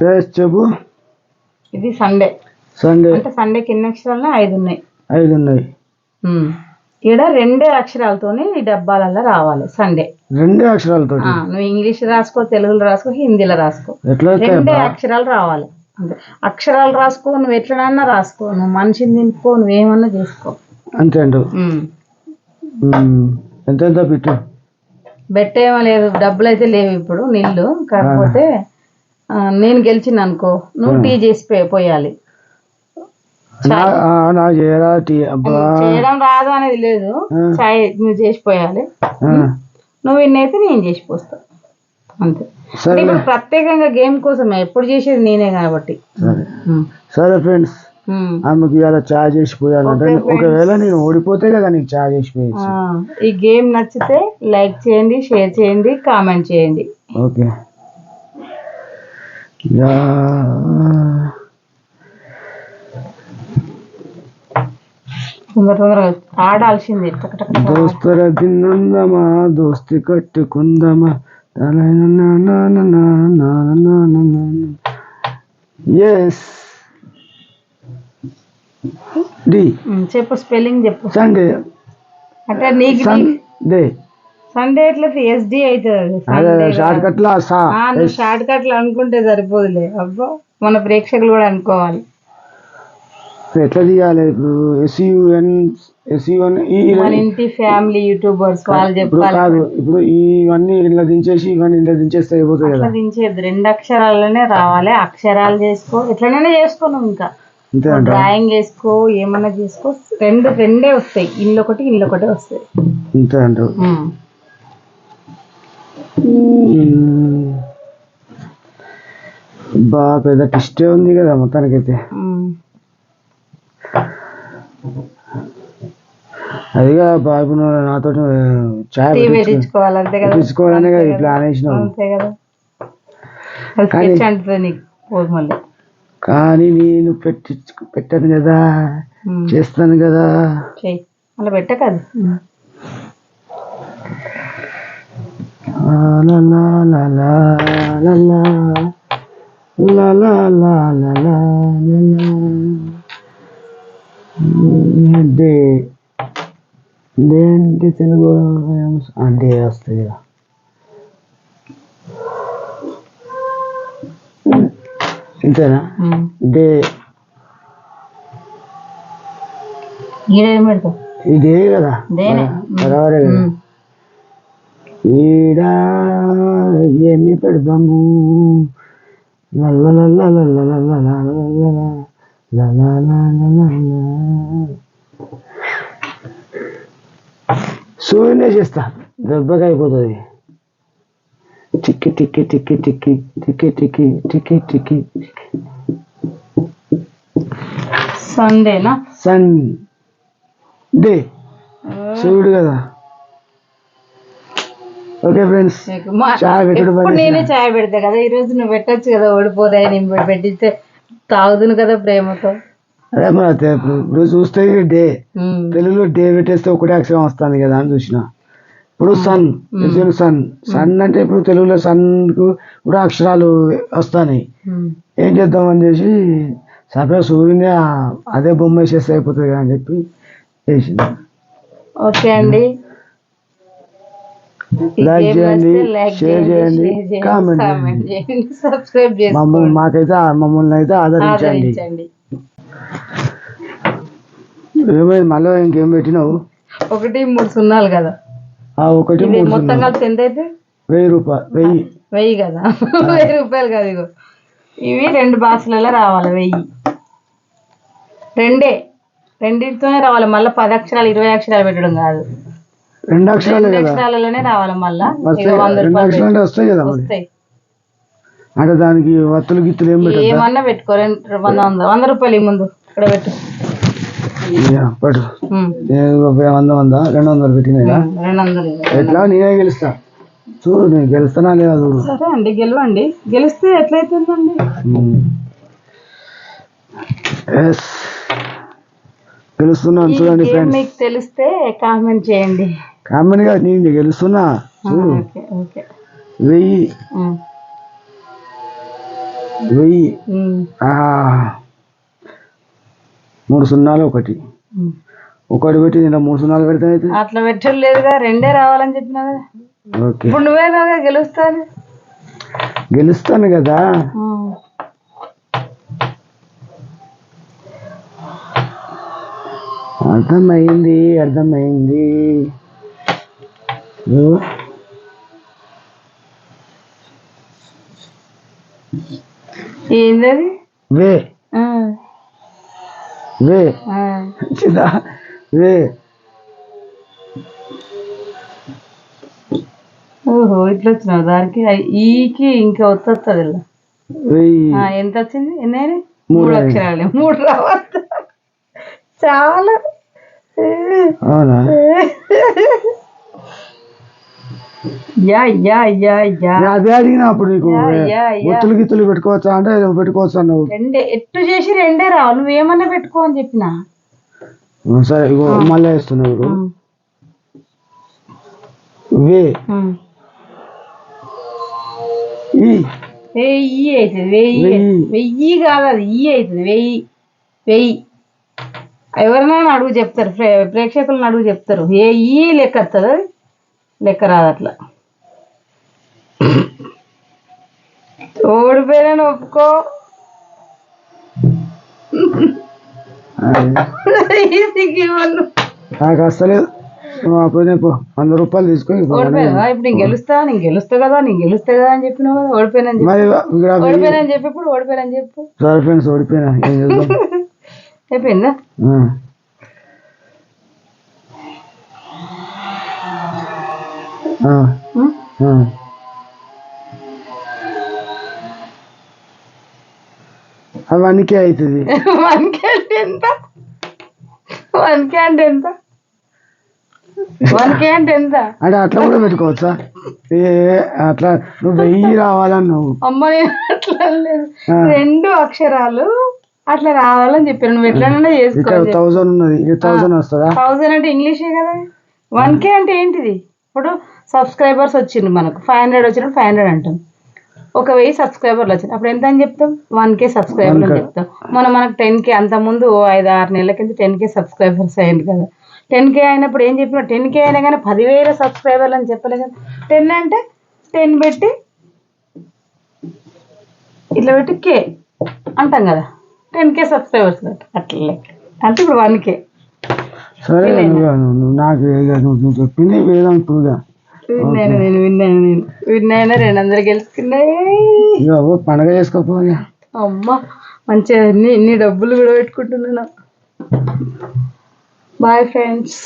Yes చెప్పు. ఇది Sunday. Sunday. అంటే సండేకి ఎన్ని అక్షరాలు ఐదు ఉన్నాయి. ఐదు ఉన్నాయి. ఈడ రెండే అక్షరాలతోని ఈ డబ్బాలలో రావాలి సండే. రెండే అక్షరాలతో నువ్వు ఇంగ్లీష్ రాసుకో తెలుగులో రాసుకో హిందీలో రాసుకో. రెండే? అక్షరాలు రావాలి. అక్షరాలు రాసుకో నువ్వు ఎట్లనన్నా రాసుకో నువ్వు మనిషిని దింపుకో నువ్వేమన్నా చేసుకో. అంతే అంటావు? ఉమ్. ఉమ్. ఎంత ఎంత పెట్టు? బెట్టేమో లేదు. డబ్బులు అయితే లేవు ఇప్పుడు నీళ్ళు కాకపోతే నేను గెలిచిన అనుకో నువ్వు టీ చేసి పోయి- పోయాలి. చేయడం రాదు అనేది లేదు. చాయ్ నువ్వు చేసి పోయాలి. నువ్వు విన్నైతే నేను చేసి పోస్తా. అంతే. ఇప్పుడు ప్రత్యేకంగా గేమ్ కోసమే ఎప్పుడు చేసేది నేనే కాబట్టి. సరే. Friends um. ఆమెకి ఇవాళ చాయ్ చేసి పోయాలంటే ఒకవేళ నేను ఓడిపోతే కదా నీకు చాయ్ చేసి పోయచ్చు. ఆ, ఈ గేమ్ నచ్చితే లైక్ చేయండి షేర్ చేయండి కామెంట్ చేయండి. ఓకే. యా తొందర తొందరగా ఆడాల్సింది. దోస్తర దోస్తి కట్టుకుందమా? ఎస్ డి ఉమ్, చెప్పు స్పెల్లింగ్ చెప్పు. సండే అంటే నీకు సండే సండే ఎట్లా ఎస్డి అవుతుంది షార్ట్ కట్ లా షార్ట్ కట్లు అనుకుంటే సరిపోదులే. అబ్బో మన ప్రేక్షకులు కూడా అనుకోవాలి. ఎట్లా తీయాలి? ఎస్యుఎన్ ఎస్యుఎన్ ఈ మన ఇంటి ఫ్యామిలీ యూట్యూబర్స్ వాళ్ళు చెప్పాలి. కాదు ఇప్పుడు ఇవన్నీ ఇలా దించేసి ఇవన్నీ ఇలా దించేస్తే అయిపోతుంది కదా. దించేది రెండు అక్షరాలనే రావాలి. అక్షరాలు చేసుకో. ఎట్లనైనా చేసుకో నువ్వు ఇంకా. డ్రాయింగ్ చేసుకో ఏమన్నా చేసుకో. రెండు రెండే వస్తాయి. ఇల్లు ఒకటి ఇల్లు ఒకటి వస్తాయి. అంతే. మ్మ్. బా పెద్ద టిస్టే ఉంది కదా మొత్తానికైతే. అదిగా బాబు నాతో చాయ్ తీసుకోవాలనే కదా. ప్లాన్ వేసిన కానీ నేను పెట్టి పెట్టాను కదా. చేస్తాను కదా. మళ్ళీ పెట్టకది డే డే అంటే తెలుగు అంటే వస్తుంది కదా ఇంతేనా. డే డే కదా బరాబరే కదా ఈడ ఏమి పెడదాము? సూర్యునే చేస్తా దెబ్బగా అయిపోతుంది టిక్కి టిక్కి టిక్కి టిక్కి టిక్కి టిక్కి టిక్కి టిక్కి సండేనా సన్ డే సూర్యుడు కదా ఓకే ఫ్రెండ్స్ చాయ్ పెట్టడం నేనే చాయ్ పెడతా కదా ఈ రోజు నువ్వు పెట్టొచ్చు కదా ఓడిపోతాయి నేను పెట్టిస్తే తాగుదును కదా ప్రేమతో. అదే మన ఇప్పుడు చూస్తే డే. తెలుగులో డే పెట్టేస్తే ఒకటే అక్షరం వస్తుంది కదా అని చూసిన. ఇప్పుడు సన్ తెలుగు సన్. సన్ అంటే ఇప్పుడు తెలుగులో సన్కు కూడా అక్షరాలు వస్తాయి. ఏం చేద్దామని చేసి సపరేట్ సూర్యుని అదే బొమ్మ వేసేస్తే అయిపోతుంది కదా అని చెప్పి వేసింది. ఓకే అండి. Game చేయండి, share చేయండి, చేయండి సబ్స్క్రైబ్ మమ్మల్ని మాకైతే మమ్మల్ని అయితే ఆదరించండి. ఏమైంది మళ్ళీ ఇంకేం పెట్టినావు? ఒకటి మూడు సున్నాలు కదా. ఆ ఒకటి మొత్తం. కలిసి ఎంత అయితే? వెయ్యి రూపాయలు వెయ్యి. వెయ్యి కదా. వెయ్యి రూపాయలు కదా ఇగో. ఇవి రెండు బాక్సులలో రావాలి వెయ్యి. రెండే. రెండింటితోనే రావాలి మళ్ళీ పది అక్షరాలు ఇరవై అక్షరాలు పెట్టడం కాదు. రెండు అక్షరాలే రెండు కదా? అక్షరాలలోనే రావాలి మళ్ళా. వస్తాయి రెండు అక్షరాలు అంటే వస్తాయి కదా మరి? వస్తాయి. అంటే దానికి వత్తులు గిత్తులు ఏం పెట్టద్దా? ఏమన్నా పెట్టుకో రెండు వంద వంద వంద రూపాయలు ముందు. ఇక్కడ పెట్టు. పట్టు. వంద వంద రెండు వందలు పెట్టినా రెండు వందలు ఇవ్వు. ఎట్లా? నేనే గెలుస్తా. చూడు నేను గెలుస్తానా లేదా చూడు. సరే అండి గెలవండి. గెలిస్తే ఎట్లయితుందండి? ఎస్. గెలుస్తున్నాను ఈ చూడండి ఫ్రెండ్స్ మీకు తెలిస్తే కామెంట్ చేయండి. కామెంట్గా నేను గెలుస్తున్నా. చూడు. వెయ్యి. వెయ్యి. మూడు సున్నాలు ఒకటి. ఒకటి పెట్టి ఇలా మూడు సున్నాలు పెడితే అయితే. అట్లా పెట్టలేదుగా రెండే రావాలని చెప్పినా కదా. ఇప్పుడు నువ్వే కదా గెలుస్తాను. గెలుస్తాను కదా. అర్థమైంది అర్థమైంది. ఓ, ఏందది? వే. వే. చిదా వే. ఓహో ఇట్లా వచ్చినావు దానికి ఈకి ఇంకా వస్తుంది ఎంత వచ్చింది ఎన్నైనా మూడు మూడు అక్షరాలు మూడు రావద్దు చాలా అవునా యా యా యా యా. అదే అడిగిన అప్పుడు నీకు. ఒత్తులు గిత్తులు పెట్టుకోవచ్చా అంటే పెట్టుకోవచ్చు అన్నావు. రెండే ఎట్టు చేసి రెండే రావు నువ్వేమన్నా పెట్టుకో అని చెప్పిన. సరే ఇగో మళ్ళీ వేస్తున్నావు. వే. వెయ్యి అవుతుంది వెయ్యి. వెయ్యి. వెయ్యి కాదు అది ఈ అవుతుంది వెయ్యి. వెయ్యి. ఎవరినైనా అడుగు చెప్తారు. ప్రే ప్రేక్షకులను అడుగు చెప్తారు. ఏ ఈ లెక్క వస్తుంది లెక్క రాదు అట్లా. ఓడిపోయినా ఒప్పుకో. నాకు పో వంద రూపాయలు తీసుకో ఇప్పుడు నేను గెలుస్తా నేను గెలుస్తా కదా నేను గెలుస్తా కదా అని చెప్పినావు కదా ఓడిపోయినా ఓడిపోయినా చెప్పి ఇప్పుడు ఓడిపోయినా చెప్పు. సరే ఫ్రెండ్స్ ఓడిపోయినా. అయిపోయిందా? ఆ. అవన్నీకే అవుతుంది. వన్ క్యాండ్ ఎంత? వన్ క్యాండ్ ఎంత? వన్ క్యాండ్ ఎంత? అంటే అట్లా కూడా పెట్టుకోవచ్చా? ఏ అట్లా నువ్వు వెయ్యి రావాలని నువ్వు. అమ్మ నేను అట్లా లేదు. రెండు అక్షరాలు అట్లా రావాలని చెప్పాను నువ్వు ఎట్లనైనా ఇక్కడ చేసుకోవాలి ఉన్నది. వస్తుందా? థౌజండ్ అంటే ఇంగ్లీషే కదా. వన్ కే అంటే ఏంటిది? ఇప్పుడు సబ్స్క్రైబర్స్ వచ్చిండ్రు మనకు. ఫైవ్ హండ్రెడ్ వచ్చినప్పుడు ఫైవ్ హండ్రెడ్ అంటాం. ఒక వెయ్యి సబ్స్క్రైబర్లు వచ్చింది అప్పుడు ఎంత అని చెప్తాం వన్ కే సబ్స్క్రైబర్ అని చెప్తాం మనం మనకు టెన్ కే అంత ముందు ఐదు ఆరు నెలల కింద టెన్ కే సబ్స్క్రైబర్స్ అయ్యింది కదా. టెన్ కే అయినప్పుడు ఏం చెప్పినా టెన్ కే అయినా కానీ పదివేల సబ్స్క్రైబర్లు అని చెప్పలే కదా. టెన్ అంటే టెన్ పెట్టి ఇట్లా పెట్టి కే అంటాం కదా. టెన్ కే సబ్స్క్రైబర్స్ అట్లే. అంటే ఇప్పుడు వన్ కే సరే నాకు నువ్వు చెప్పింది వేదాం విన్నాను నేను విన్నాను నేను విన్నాను. రెండు అందరు గెలుచుకున్నాయి. పండగ చేసుకోపోయా అమ్మ మంచిగా ఎన్ని ఎన్ని డబ్బులు కూడా పెట్టుకుంటున్నాను. Bye friends